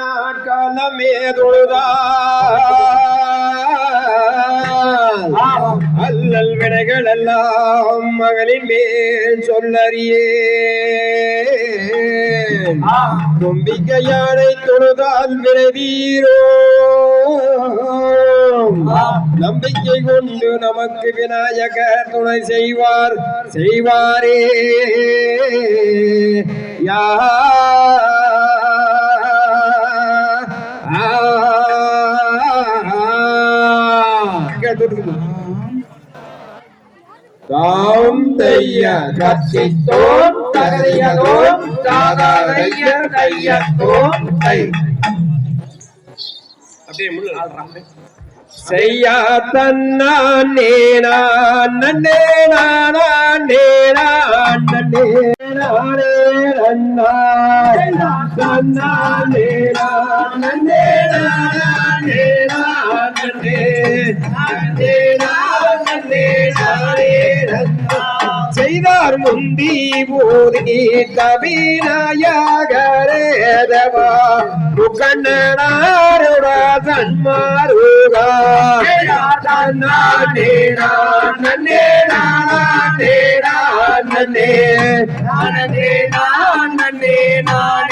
நாட்காலமே தொழுதால் அல்லல் வினைகள் எல்லாம் மகளின் மேல் சொல்லறியே தும்பிக்கையானை தொழுதால் விரைதீரோ நம்பிக்கை கொண்டு நமக்கு விநாயகர் துணை செய்வார் செய்வாரே. யா தாம் தைய கத்தித்தோம் தகதியதோம் தாதாதைய தையத்தோம் தை. அப்படியே முள்ள செய்யா தன்னான் நன்னே நன்னே நானே. செய்தார் முந்தி ஊதி கவிநாயகரேதவா முகண்ணனாருட சன்மாருகா. நன்னே. நான் நன்னே நான்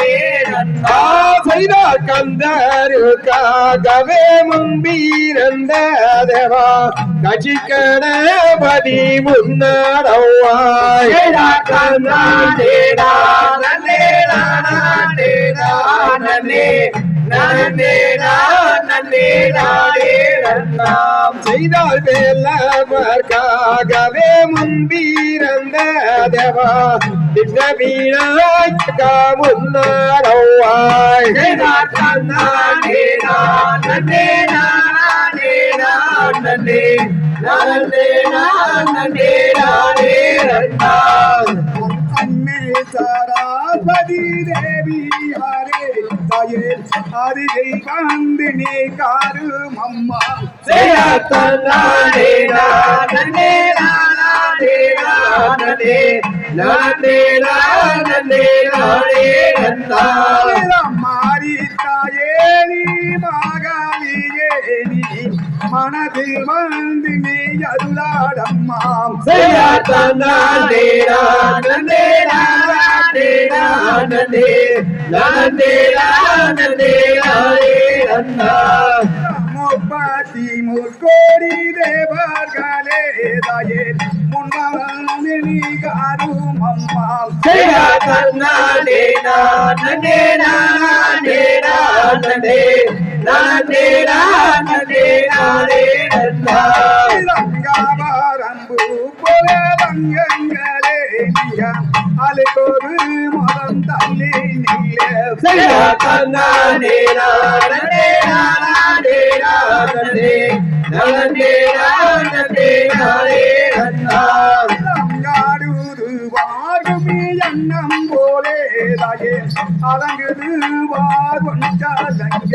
செய்தார் கந்தருக்காகவே முன்பீரந்த தேவா கட்சி கணபதி முன்னாடவாய் செய்தால் வேலவர்க்காகவே முன்பீரந்த தேவா திட்ட வீணாய்க்கா முன்னாடவாய் அன்னை சாராபதி தேவி ஹரே. தாயே ஹரிகை காந்தினி காரு மம்மா மாறி தாயே மனதில் வந்து நீ அருளாடம்மாம் முப்பத்தி முற்கோடி தேவர்களே தாயே முன்னாள் நீ காரும் அம்மாம் அன்பு போல வங்கங்களே நீயா அலைகொரு மதம் தள்ளி நில்லே எண்ணம் போலே தாயே அலங்குது வார்வஞ்சலங்க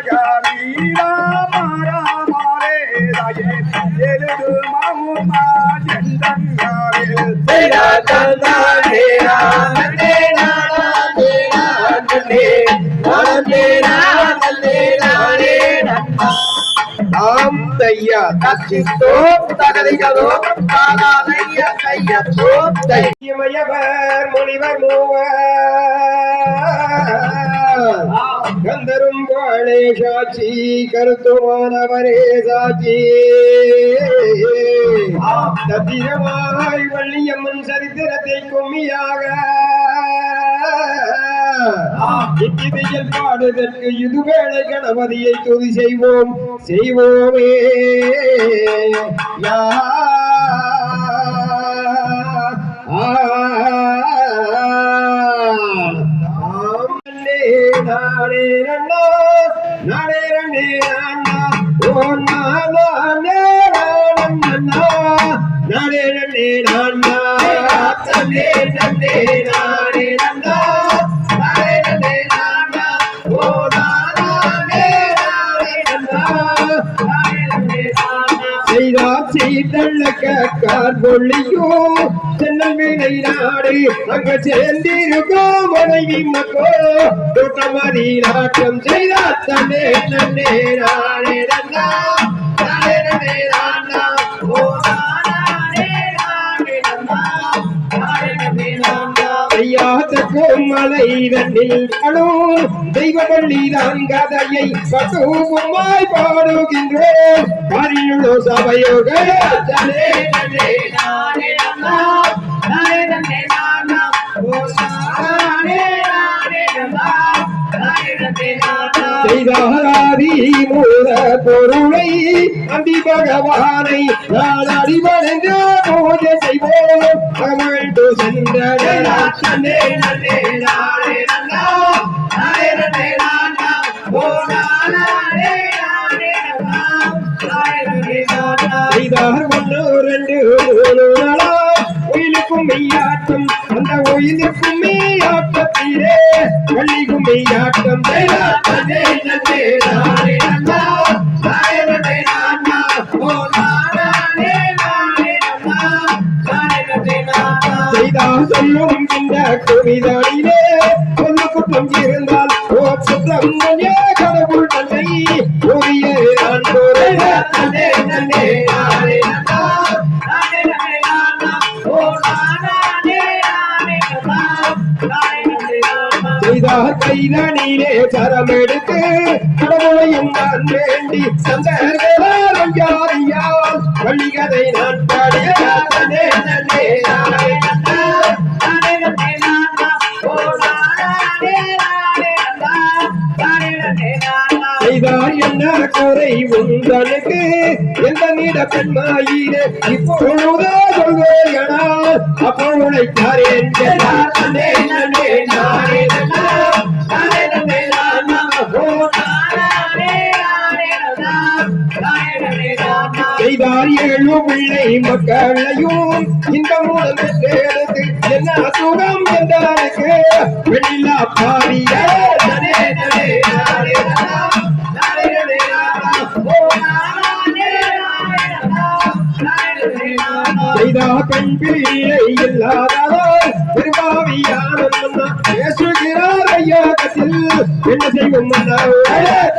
தாம் தையா தச்சித்தோ தகதிகதோ தானாதைய தையத்தோ தையமயவர் முனிவர் மூவர். கந்தரும் வாழே சாட்சி கருத்துமானவரே சாட்சி. தத்திரமாய் வள்ளியம்மன் சரித்திரத்தை கும்மியாக. இத்திதையில் பாடுதற்கு இதுவேளை கணபதியை துதி செய்வோம். செய்வோமே. யா. ஆ. ஆம் நன்னே நானே நன்னா நானே நன்னே நானா ஓ நானா நானே நன்னே நானா தன்னே நானே செய்தார் செய்தள்ளக்க சென்னல் மேலை நாடு அங்க சேர்ந்திருக்கும் மனைவி மக்கோ தோட்டமதி நாட்டம் செய்தார் தன்னே நன்னே நானே நன்னா நானே நன்னே நானா ஓ ஐயாத்தக்கும் தன்னில் அணும் தெய்வப்பள்ளி தான் கதையை பக்குவமாய் பாடுகின்றோம் சபையோக நானே நானே நானே. மூல பொருளை அந்தி பகவானை நான் அடிபணிந்து பூஜை செய்வோம் அகமழ்ந்து சென்ற தன்னே நன்னே நானே நன்னா நானே நன்னே நானா ஓ நானே நானே நன்னா நானே நன்னே நானா சொல்லு குற்றம் இருந்தால் ஓ நன்னே கடவுள் தன்னை உரிய நான் தன்னே நானே கடவுளையும் நான் வேண்டி சந்தர்களால் யாரியால் குறை உங்களுக்கு எந்த நீட பெண்மாயிரே இப்பொழுதே சொல்வேனா அப்போ உழைத்தாரேன் நன்னே நன்னே நானே நானே நன்னே செய்தார் ஏழு பிள்ளை மக்களையும் இந்த மூலம் என்ன சுகம் என்றாருக்கு வெளியில்லா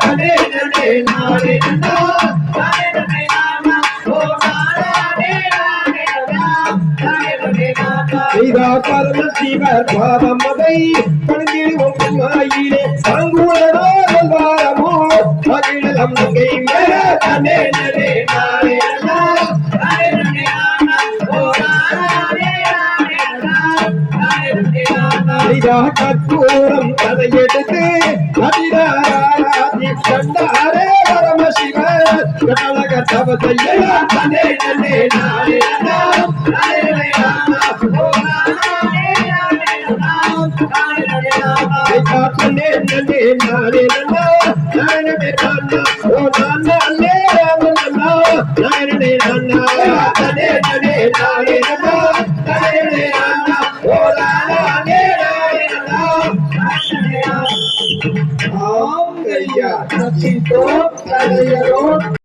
நனே நானா செய்தா பரம சிவர் பாதம் அதை பணிந்திடுவோம் பெண்மாயிலே சாங்குவதோ வாரமோ மகிழம் நங்கை மேல. தன்னே நனே நானே நன்னா நானே எடுத்து அதிராராதி கண்டாரே பரம சிவர் கட்டழக தவ செய்ய தன்னே நன்னே நானே நன்னா நானே நனே நானா